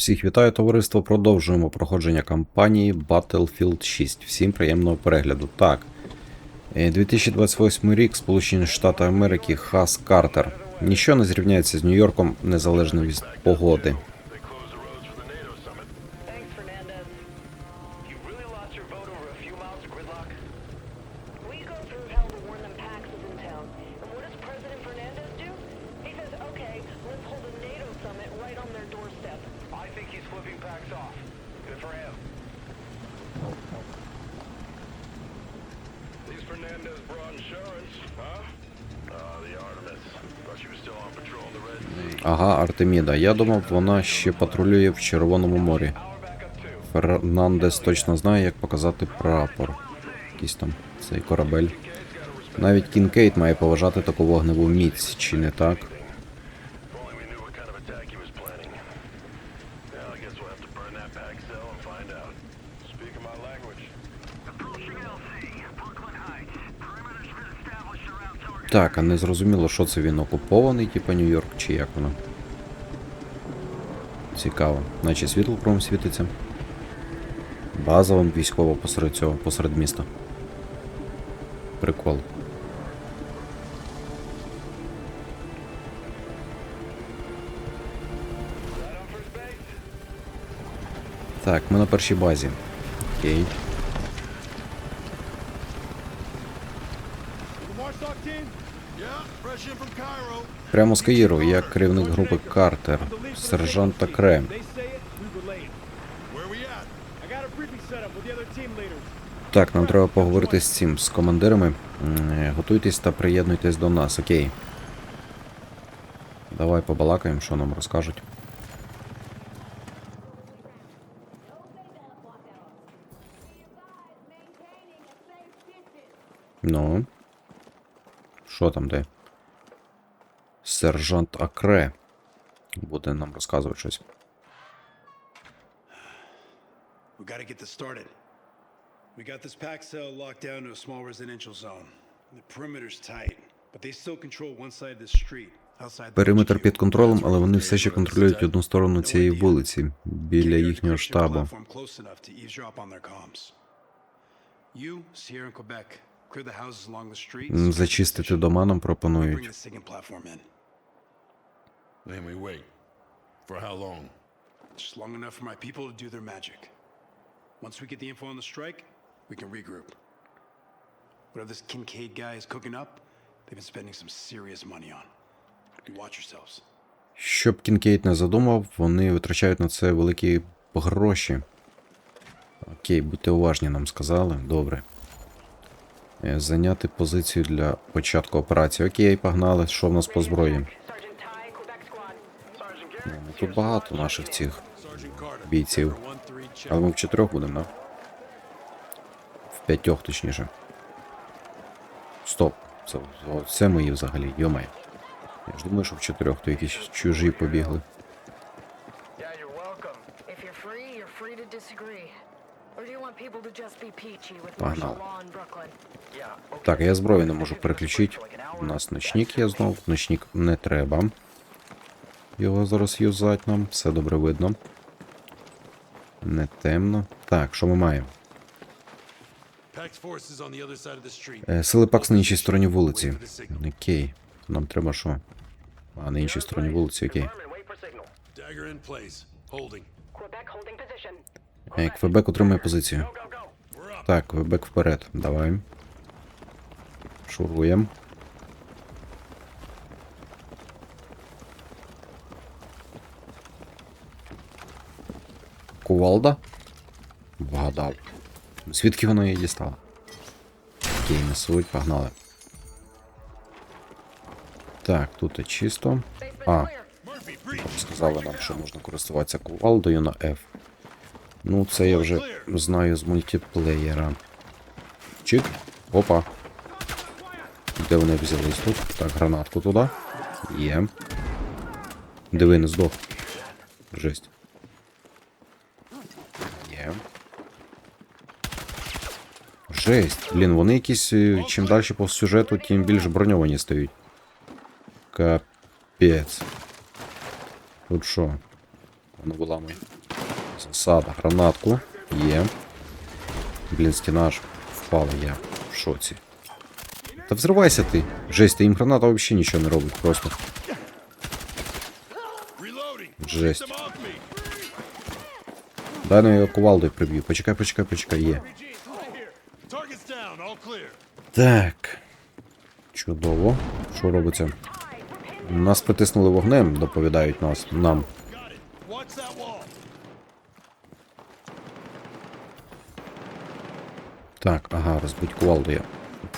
Всіх вітаю, товариство. Продовжуємо проходження кампанії Battlefield 6. Всім приємного перегляду. Так. Е, 2028 рік, Сполучені Штати Америки, Хас Картер. Ніщо не зрівняється з Нью-Йорком незалежно від погоди. Thanks, Fernandez. You really lost your vote over a few miles of gridlock? We go through hell to warn them Pax is in town. And what does President Fernandez do? He says, okay, let's hold a NATO summit right on their doorstep. I think he's flipping Pax off. Good for him. These Fernandez brought insurance, huh? Uh, the Artemis. Thought she was still on patrol in the Red Sea. Ага, Артеміда. Я думав, вона ще патрулює в Червоному морі. Фернандес точно знає, як показати прапор. Якийсь там цей корабель. Навіть Кінкейт має поважати таку вогневу міць, чи не так? Так, а не зрозуміло, що це він окупований, типа Нью-Йорк, чи як воно. Цікаво. Наче світло кругом світиться. База вон військова посеред цього, посеред міста. Прикол. Так, ми на першій базі. Окей. Прямо з Каїру, я керівник групи Картер, сержант Такре. Так, нам треба поговорити з цим, з командирами. Готуйтесь та приєднуйтесь до нас, окей. Давай побалакаємо, що нам розкажуть. Ну. Що там де? Сержант Акре. Буде нам розказувати щось. We gotta get this started. We got this pack cell locked down to a small residential zone. The perimeter's tight, but they still control one side of the street. Периметр під контролем, але вони все ще контролюють одну сторону цієї вулиці, біля їхнього штабу. Зачистити дома нам пропонують. the second platform in. Then we wait. For how long? Just long enough for my people to do their magic. Once we get the info on the strike, we can regroup. Whatever this Kincaid guy is cooking up, they've been spending some serious money on. You watch yourselves. Щоб Кінкейт не задумав, вони витрачають на це великі гроші. Окей, будьте уважні, нам сказали. Добре. Е, Зайняти позицію для початку операції. Окей, погнали. Що в нас по зброї? Тут багато наших цих бійців. Але ми в чотирьох будемо, да? В п'ятьох, точніше. Стоп. Це, це мої взагалі, йомай. Я ж думаю, що в чотирьох, то якісь чужі побігли. Погнали. Так, я зброю не можу переключити. У нас ночник є знов. Ночник не треба. Його зараз юзать нам. Все добре видно. Не темно. Так, що ми маємо? Е, Сили ПАКС на іншій стороні вулиці. Окей. Нам треба що? А, на іншій стороні вулиці, окей. Armin, wait for signal. Dagger in place. Holding. Quebec holding position. Е, Квебек отримує позицію. Так, Квебек вперед. Давай. Шуруємо. Кувалда? Вгадав. Звідки вона її дістала? Окей, не суть, погнали. Так, тут і чисто. А, сказали нам, що можна користуватися кувалдою на F. Ну, це я вже знаю з мультиплеєра. Чик. Опа. Де вони взялись тут? Так, гранатку туди. Є. Диви, не здох. Жесть. Є. Жесть. Блін, вони якісь. е, Чим далі по сюжету, тим більш броньовані стають. Капець. Тут що? Воно виламує. Засада, гранатку. Є. Блін, стіна аж впала, я в шоці. Та взривайся ти. Жесть, та їм граната взагалі нічого не робить, просто. Жесть. Дай на його кувалдою приб'ю. Почекай, почекай, почекай, є. Target's down. All clear. Так. Чудово. Що робиться? Нас притиснули вогнем, доповідають нас нам. Так, ага, розбить кувалду я.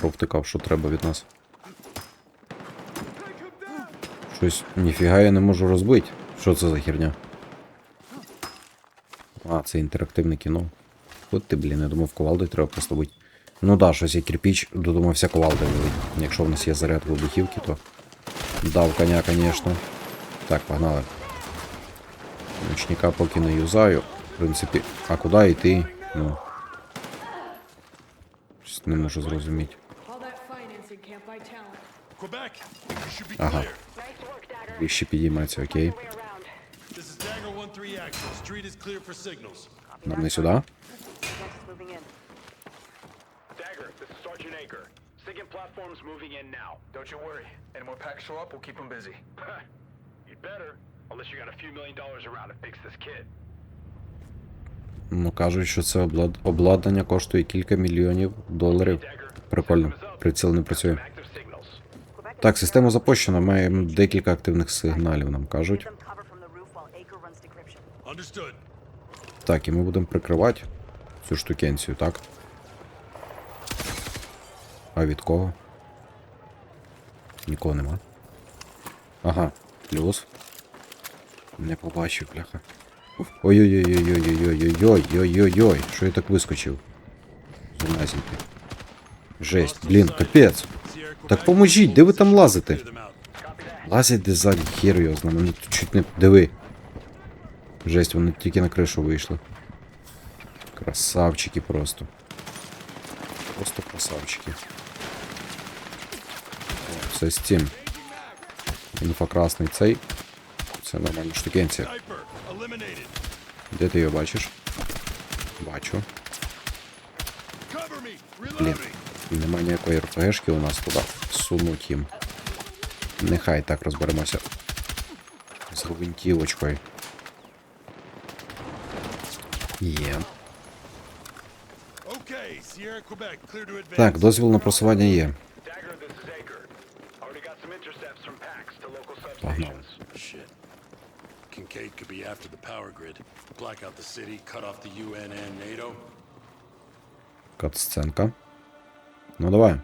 Провтикав, що треба від нас. Щось ніфіга я не можу розбити. Що це за херня? А, це інтерактивне кіно. От ти, блін, я думав, кувалдою треба просто бити. Ну да, щось я кирпіч додумався кувалдою. Якщо в нас є заряд вибухівки, то дав коня, звісно. Так, погнали. Ночника поки не юзаю. В принципі, а куди йти? Ну. Щось не можу зрозуміти. Ага. Вище підіймається, окей. Нам не сюди? Dagger, this is Sergeant Aker. Sigint platform's moving in now. Don't you worry. Any more packs show up, we'll keep them busy. You'd better. Unless you got a few million dollars around to fix this kid. Ну кажуть, що це облад... обладнання коштує кілька мільйонів доларів. Прикольно. Приціл не працює. Так, система запущена, маємо декілька активних сигналів, нам кажуть. Так, і ми будемо прикривати цю штукенцію, так? А від кого? Нікого нема. Ага, плюс. Не побачив, бляха. Ой-ой-ой-ой-ой-ой-ой-ой-ой-ой-ой. Що я так вискочив? Зумазіньки. Жесть, блін, капець. Так поможіть, де ви там лазите? Лазять де ззаді, хер його знає, тут чуть не... Диви. Жесть, вони тільки на кришу вийшли. Красавчики просто. Просто красавчики. Це цим. Інфокрасний цей. Це нормальна штукенція. Де ти його бачиш? Бачу. Блін. Нема ніякої РПГшки у нас туди. Сунуть їм. Нехай так розберемося. З гвинтівочкою. Є. Так, дозвіл на просування є. Some intercepts from PAX to local substations. Shit. Kincaid could be after the power grid. Black out the city, cut off the UN and NATO. Катсценка. Ну давай.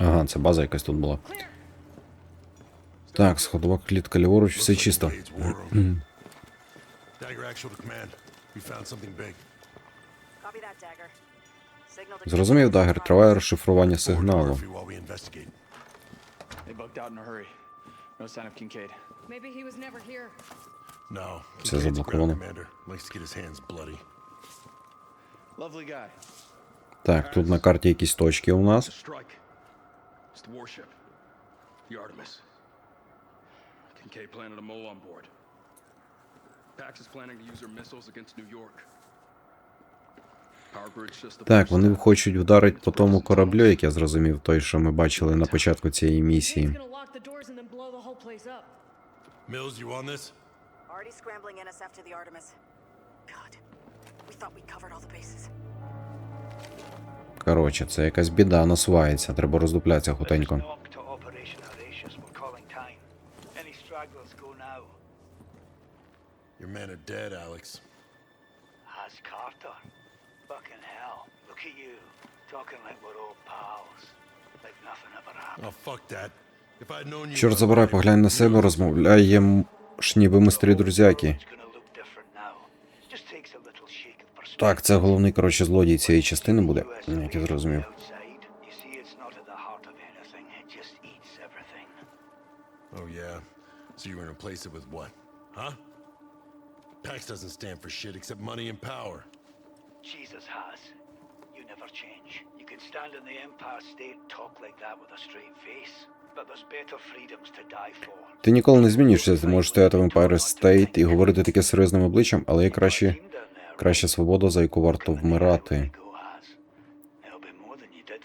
Ага, це база якась тут була. Так, сходова клітка ліворуч, все чисто. Зрозумів, Дагер, триває розшифрування сигналу. Все заблоковано. Так, тут на карті якісь точки у нас. Kincaid planted a mole on board. Pax is planning to use her missiles against New York. Так, вони хочуть вдарити по тому кораблю, як я зрозумів, той, що ми бачили на початку цієї місії. Mills, you on this? Already scrambling NSF to the Artemis. God, we thought we covered all the bases. Коротше, це якась біда насувається, треба роздуплятися хутенько. Your men are dead, Alex. Чорт забирай, поглянь на себе, розмовляємо ж ніби ми старі друзяки. Так, це головний, коротше, злодій цієї частини буде, як я зрозумів. Oh, huh? PAX doesn't stand for shit except money and power. Jesus has. You never change. You can stand in the Empire State, talk like that with a straight face. but there's better freedoms to die for. Ти ніколи не змінюєшся, ти можеш стояти в Empire State і говорити таке серйозним обличчям, але є краще, краща свобода, за яку варто вмирати.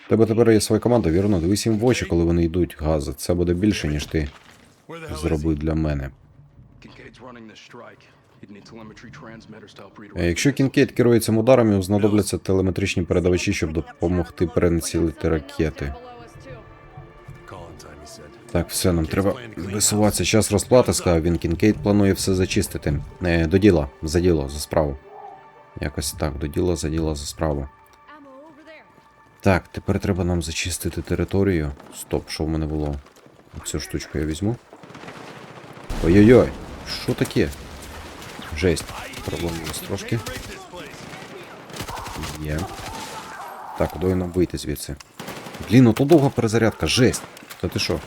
Тебе тепер є своя команда, вірно? Дивись їм в очі, коли вони йдуть, гази. Це буде більше, ніж ти зробив для мене. Е. Якщо Кінкейт керує цим ударом, йому знадобляться телеметричні передавачі, щоб допомогти перенацілити ракети. Так, все, нам треба висуватися. Час розплати, сказав він. Кінкейт планує все зачистити. Е, до діла, за діло, за справу. Якось так, до діла, за діло, за справу. Так, тепер треба нам зачистити територію. Стоп, що в мене було? Цю штучку я візьму. Ой-ой-ой, що таке? Жесть. Є трошки. Є. Так, куди нам вийти звідси? Блін, ну то довга перезарядка, жесть. Та ти що?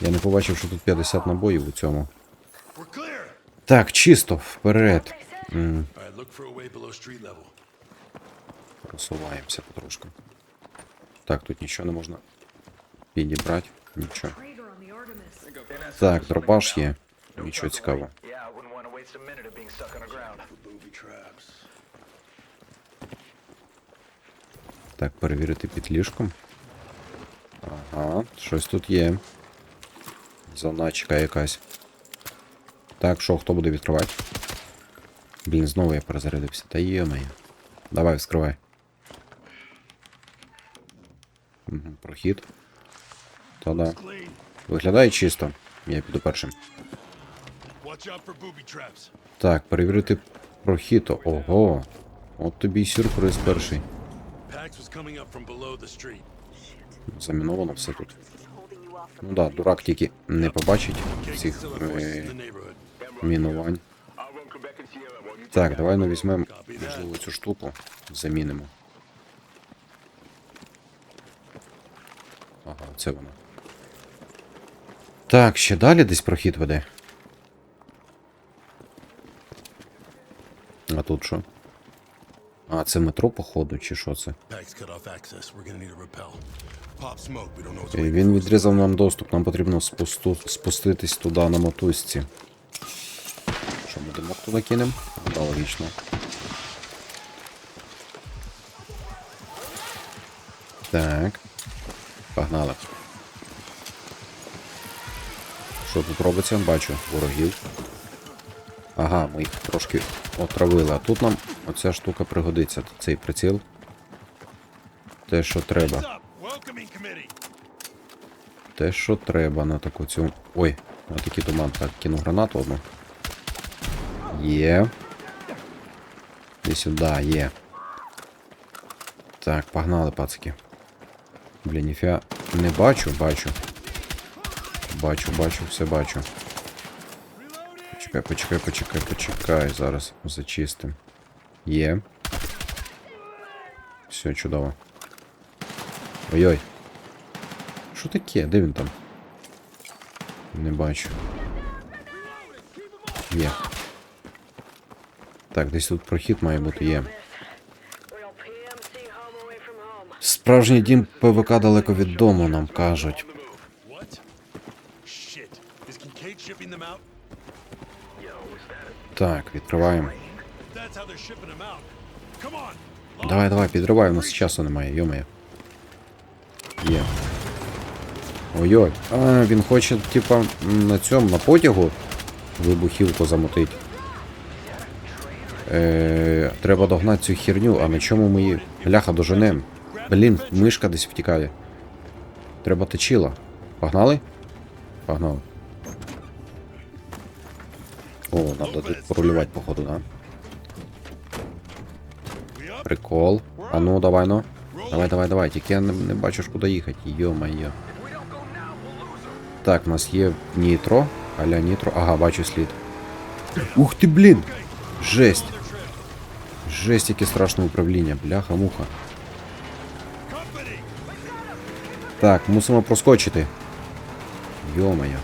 Я не побачив, що тут 50 набоїв у цьому. Так, чисто, вперед. Level. Просуваємося потрошку. Так, тут нічого не можна підібрати. Нічого. Так, дробаш є. Нічого цікавого. Waste a minute of being stuck on the ground. Booby traps. Так, перевірити під ліжком. Ага, щось тут є. Заначка якась. Так, що, хто буде відкривати? Блін, знову я перезарядився. Та є моє. Давай, вскривай. Угу, прохід. Та-да. Clean. Виглядає чисто. Я піду першим. Так, перевірити прохід. Ого. От тобі й сюрприз перший. Заміновано все тут. Ну да, дурак тільки не побачить voices е, мінувань. Так, давай ну візьмемо, можливо, цю штуку, замінимо. Ага, це воно. Так, ще далі десь прохід веде. А тут що? А, це метро, походу, чи що це? Е, Він відрізав нам доступ, нам потрібно спусту, спуститись туди на мотузці. Що, ми димок туди кинемо? Да, логічно. Так. Погнали. Що тут робиться? Бачу ворогів. Ага, ми їх трошки отравили. А тут нам оця штука пригодиться. Цей приціл. Те, що треба. Те, що треба на таку цю. Ой, на такий туман. Так, кину гранату одну. Є. І сюди, є. Так, погнали, пацики. Блін, ніфіга. Не бачу, бачу. Бачу, бачу, все бачу. Почекай, почекай, почекай, почекай. Зараз зачистим. Є. Все, чудово. Ой-ой. Що таке? Де він там? Не бачу. Є. Так, десь тут прохід має бути, є. Справжній дім ПВК далеко від дому, нам кажуть. What? Shit. Is Kincaid shipping them out? Так, відкриваємо. If that's how they're shipping them out. Come on. Давай, давай, підривай, у нас часу немає, йомає. Є. Ой-ой. А, він хоче, типа, на цьому, на потягу вибухівку замутить. Е, треба догнати цю херню, а на чому ми її. Бляха, доженем. Блін, мишка десь втікає. Треба точила. Погнали? Погнали. О, надо тут порулювати, походу, да? Прикол. А ну, давай, ну. Давай, давай, давай. Тільки я не, не бачу, ж куди їхати. Йо-моє. Так, у нас є нітро. Аля нітро. Ага, бачу слід. Ух ти, блін! Жесть. Жесть, яке страшне управління. Бляха-муха. Так, мусимо проскочити. Йо-моє.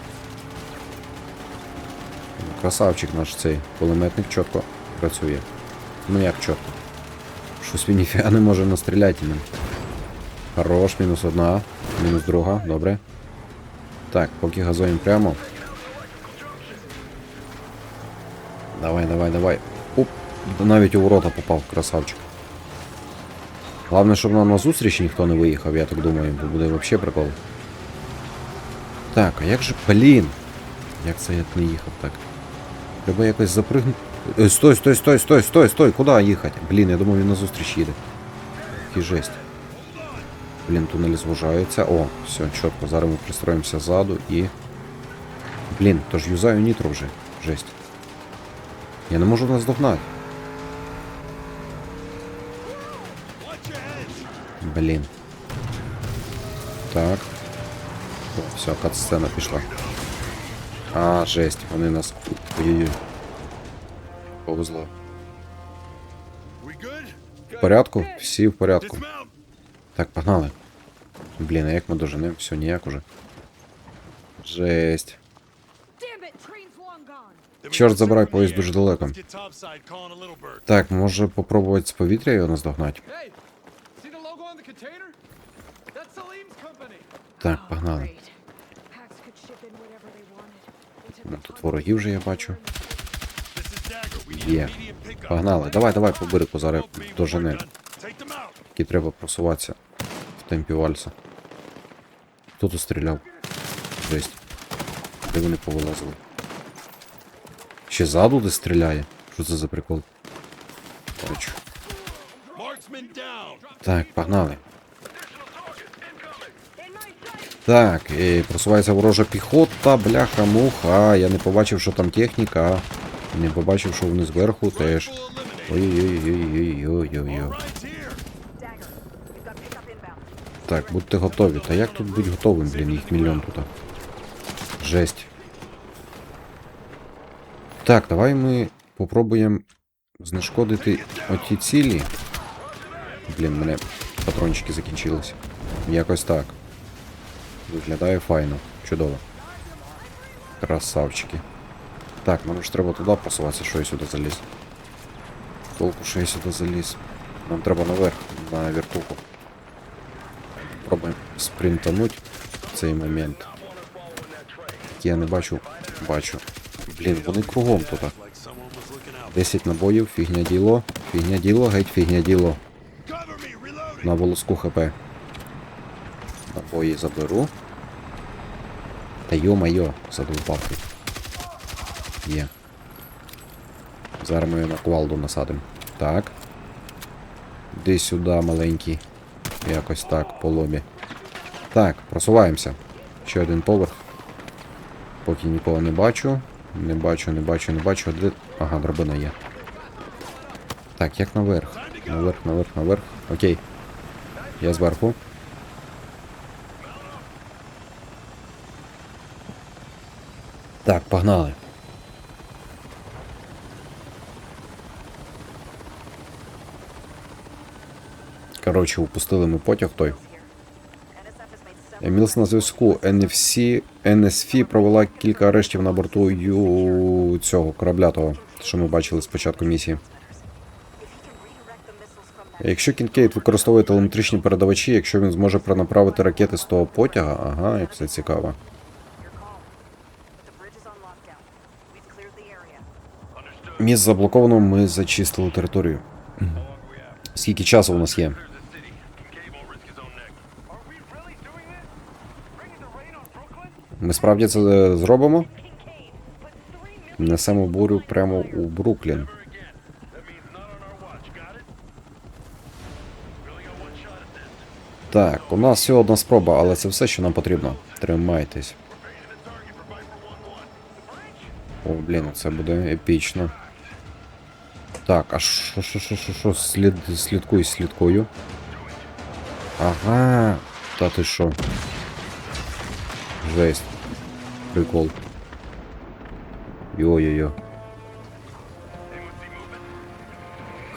Красавчик наш цей кулеметник чітко працює. Ну як чітко. Щось він ніфіга не може настріляти ним. Хорош, мінус одна, мінус друга, добре. Так, поки газуємо прямо. Давай, давай, давай. Оп, навіть у ворота попав, красавчик. Головне, щоб нам на зустріч ніхто не виїхав, я так думаю, бо буде взагалі прикол. Так, а як же, блін? Як це я не їхав так? Треба якось запригнути. Е, Стой, стой, стой, стой, стой, стой, куди їхати? Блін, я думав він на зустріч їде. Який жесть. Блін, тунель звужається. О, все, чітко. Зараз ми пристроїмося ззаду і. Блін, то ж юзаю нітро вже. Жесть. Я не можу нас догнати. Блін. Так. О, все, кат-сцена пішла. А, жесть, вони нас. Ой-ой-ой. Повезло. В порядку? Всі в порядку. Так, погнали. Блін, а як ми доженемо? Все, ніяк уже. Жесть. Чорт забирай, поїзд дуже далеко. Так, може попробувати з повітря його наздогнати? Hey, see the logo on the container? That's Salim's company. Так, погнали. Great. Packs could ship in whatever they wanted. They took Ну, тут ton ворогів вже я бачу. Є. Погнали. Давай, давай по берегу them out. Тільки треба просуватися в темпі вальса. Хто тут стріляв? Жесть. Де вони повилазили? Ще ззаду де стріляє? Що це за прикол? Короче. Так, погнали. Так, і просувається ворожа піхота, бляха, муха. Я не побачив, що там техніка. Не побачив, що вони зверху теж. Ой-ой-ой-ой-ой-ой-ой. Так, будьте готові. Та як тут бути готовим, блін, їх мільйон тут. Жесть. Так, давай ми попробуємо знешкодити оті цілі. Блін, мене патрончики закінчились. Якось так. Виглядає файно. Чудово. Красавчики. Так, нам ж треба туди просуватися, що я сюди заліз. Толку, що я сюди заліз. Нам треба наверх, на вертуху. Пробуємо спринтануть в цей момент. Я не бачу. Бачу. Блін, вони кругом тут. Like someone was looking out. 10 набоїв, фігня діло. Фігня діло, геть фігня діло. На волоску хп. Набої заберу. Та йо-майо, задовбав ти. Є. Зараз ми на кувалду насадимо. Так. Іди сюди, маленький. Якось так, по лобі. Так, просуваємося. Ще один поверх. Поки нікого не бачу. Не бачу, не бачу, не бачу. Де... Ага, драбина є. Так, як наверх? Наверх, наверх, наверх. Окей. Я зверху. Так, погнали. Коротше, упустили ми потяг той. Емілс на зв'язку. NFC, NSF провела кілька арештів на борту ю... цього корабля того, що ми бачили спочатку місії. Якщо Кінкейт використовує телеметричні передавачі, якщо він зможе перенаправити ракети з того потяга, ага, як це цікаво. Міст заблоковано, ми зачистили територію. Скільки часу у нас є? Ми справді це е, зробимо? Несемо бурю прямо у Бруклін. Так, у нас всього одна спроба, але це все, що нам потрібно. Тримайтесь. О, блін, це буде епічно. Так, а що, що, що, що, що, слід, слідкуй, слідкую. Ага, та ти що? Жесть. Прикол. Йо-йо-йо.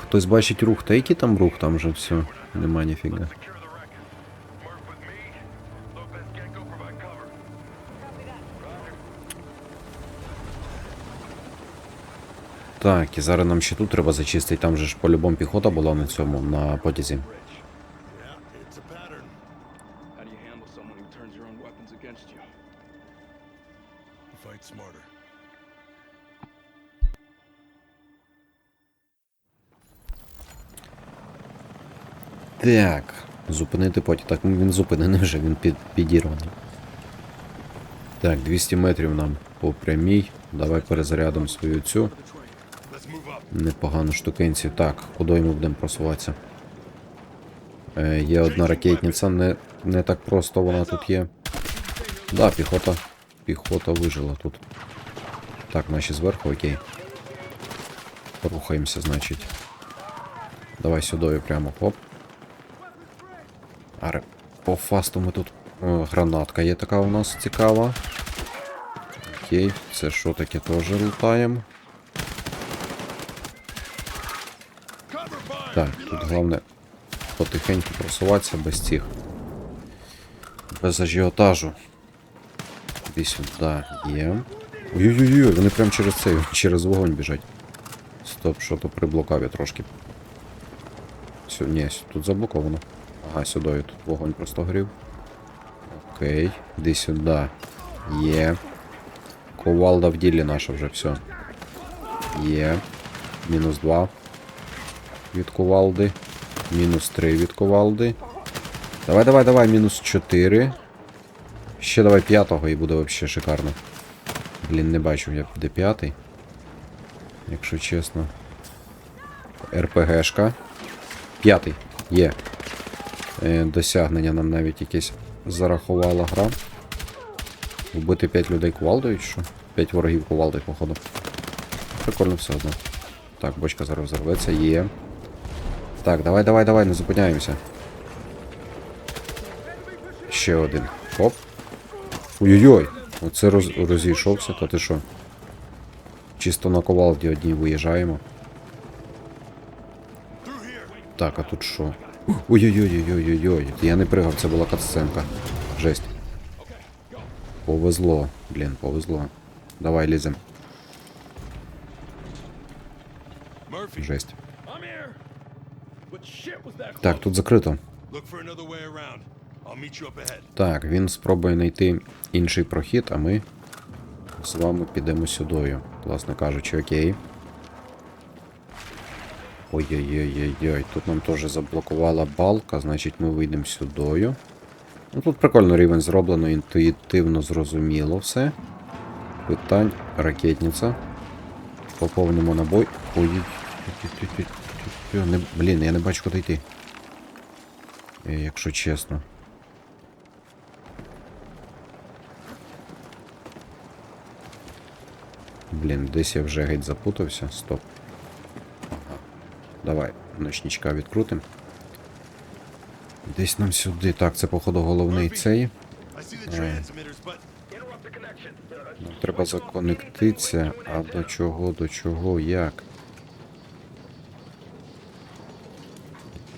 Хтось бачить рух, та який там рух, там же все. Нема ніфіга. Так, і зараз нам ще тут треба зачистити, там же ж по-любому піхота була на цьому, на потязі. Так. Зупинити потяг. Так, ну, він зупинений вже, він під, підірваний. Так, 200 метрів нам по прямій. Давай перезарядимо свою цю Непогану штукенцію. Так, кудою ми будемо просуватися? Е, є одна ракетниця, не, не так просто вона тут є. Да, піхота. Піхота вижила тут. Так, наші зверху, окей. Рухаємося, значить. Давай сюди прямо, хоп. Аре, по фасту ми тут. О, гранатка є така у нас цікава. Окей, це що таке теж лутаємо. Так, тут головне потихеньку просуватися без цих. Без ажіотажу. Іди сюди. Є. Ой-ой-ой, вони прям через цей, через вогонь біжать. Стоп, що то приблокав я трошки. Все, ні, тут заблоковано. Ага, сюди тут вогонь просто горів. Окей, іди сюди. Є. Ковалда в ділі наша вже все. Є. Мінус 2 від кувалди. Мінус 3 від кувалди. Давай, давай, давай, мінус 4. Ще давай п'ятого і буде вообще шикарно. Блін, не бачу я де п'ятий. Якщо чесно. РПГшка. П'ятий. Є. Е, досягнення нам навіть якесь зарахувала гра. Вбити 5 людей кувалдою що? 5 ворогів кувалдою, походу. Прикольно все одно. Так, бочка зараз взорветься. Є. Так, давай, давай, давай, не зупиняємося. Ще один. Хоп. Ой-ой-ой. Оце роз... розійшовся, та ти що? Чисто на ковалді одній виїжджаємо. Так, а тут що? Ой-ой-ой-ой-ой-ой. Я не пригав, це була катсценка. Жесть. Повезло, блін, повезло. Давай лізем. Жесть. Так, тут закрито. Так, він спробує знайти інший прохід, а ми з вами підемо сюдою. Власне кажучи, окей. Ой-ой-ой-ой-ой. Тут нам теж заблокувала балка, значить ми вийдемо сюдою. Ну тут прикольно рівень зроблено, інтуїтивно зрозуміло все. Питань. Ракетниця. Поповнимо набой. Ой. Не, блін, я не бачу куди йти. Е, Якщо чесно. Блін, десь я вже геть запутався. Стоп. Ага. Давай, ночничка відкрутим. Десь нам сюди. Так, це, походу, головний цей. Нам треба законектитися. А до чого, до чого, як? Десь тут. Так. Murph, it didn't work. Then they set up a backup. Look for something with a battery and a lot of wires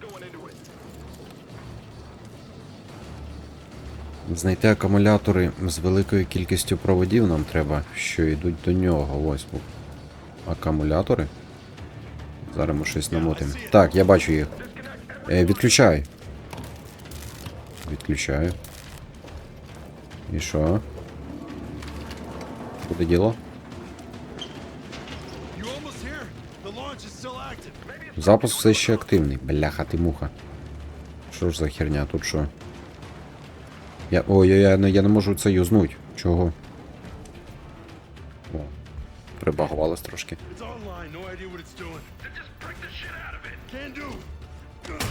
going into it. Знайти акумулятори з великою кількістю проводів нам треба, що йдуть до нього. Ось. бо. Акумулятори. Зараз ми щось намотимо. Так, я бачу їх. Е, відключай. Відключаю. І що? Куди діло? Active. Запуск все ще активний. Бляха ти муха. Що ж за херня тут що? Я. Ой, я, я, не- я не можу це юзнуть. Чого? О, прибагувалось трошки.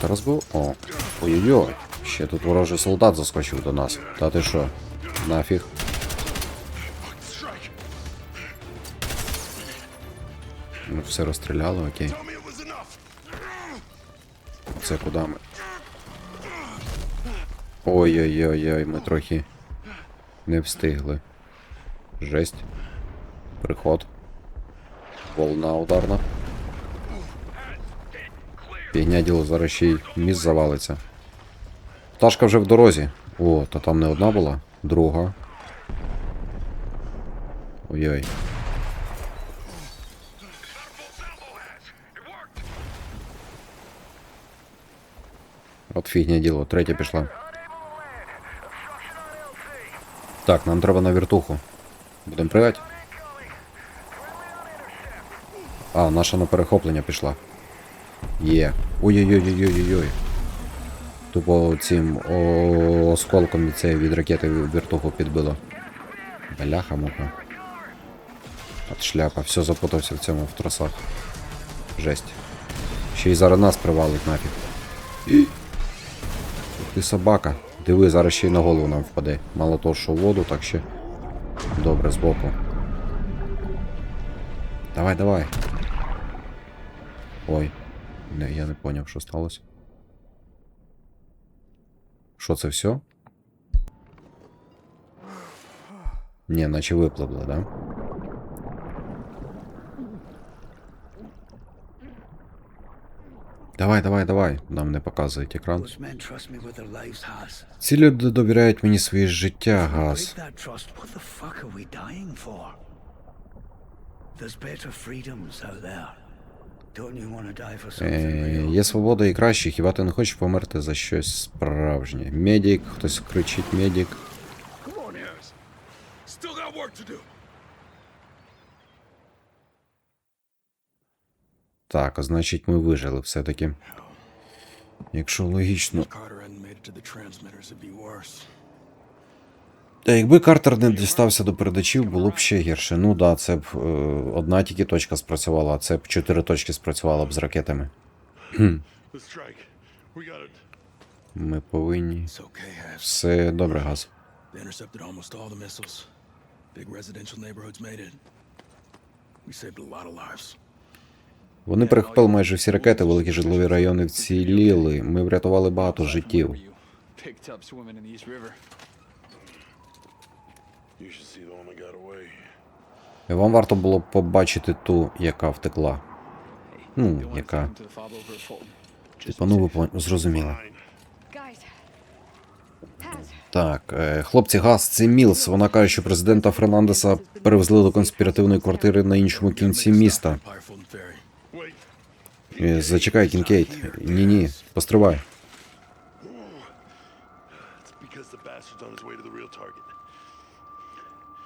Та розбив. О. Ой-ой-ой. Ще тут ворожий солдат заскочив до нас. Та ти що? Нафіг. Ну все розстріляли, окей. Це куди ми? Ой-ой-ой-ой, ми трохи не встигли. Жесть. Приход. Волна ударна. Пігня діло зараз ще й міст завалиться. Пташка вже в дорозі. О, та там не одна була, друга. Ой-ой. От фігня діло, третя пішла. Так, нам треба на вертуху. Будемо пригати. А, наша на перехоплення пішла. Є. Ой-ой-ой-ой-ой-ой. Тупо цим о, осколком від цієї від ракети вертуху підбило. Бляха муха. От шляпа, все запутався в цьому в тросах. Жесть. Ще й зараз нас привалить нафіг. Ух Ти собака. Диви, зараз ще й на голову нам впаде. Мало того, що в воду, так ще. Добре, збоку. Давай, давай. Ой. Не, я не поняв, що сталося. Що це все? Ні, наче випливло, да? Давай, давай, давай. Нам не показують екран. Ці люди довіряють мені своє життя, газ. There's better freedoms out there. Е, є свобода і краще, хіба ти не хочеш померти за щось справжнє? Медик, хтось кричить медик. Так, а значить ми вижили все-таки. Якщо логічно. Якби Картер не дістався до передачів, було б ще гірше. Ну да, це б е, одна тільки точка спрацювала, а це б чотири точки спрацювало б з ракетами. Ми повинні. Все добре, газ. Вони перехопили майже всі ракети, великі житлові райони вціліли. Ми врятували багато життів. Picked up swimming in the East River. You should see the one that got away. Вам варто було б побачити ту, яка втекла. Ну, яка. Типа, ну ви зрозуміли. Так, е, хлопці, газ, це Мілс. Вона каже, що президента Фернандеса перевезли до конспіративної квартири на іншому кінці міста. Е, Зачекай, Кінкейт. Ні, ні, постривай.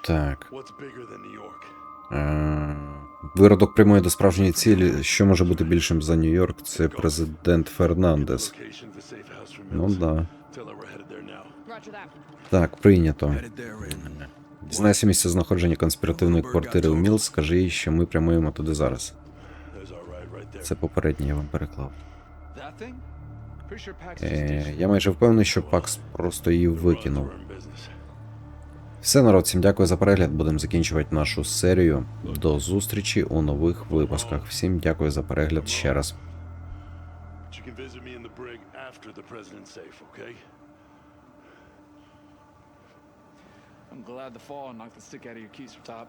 Так. Е, Виродок прямує до справжньої цілі. Що може бути більшим за Нью-Йорк? Це президент Фернандес. Ну да. Так, прийнято. Дізнайся місце знаходження конспіративної квартири у Мілс, скажи їй, що ми прямуємо туди зараз. Це попереднє я вам переклав. Е, я майже впевнений, що Пакс просто її викинув. Все, народ, всім дякую за перегляд. Будемо закінчувати нашу серію. До зустрічі у нових випусках. Всім дякую за перегляд ще раз. But you can visit me in the brig after the president's safe, okay? I'm glad the fall knocked the stick out of your from top.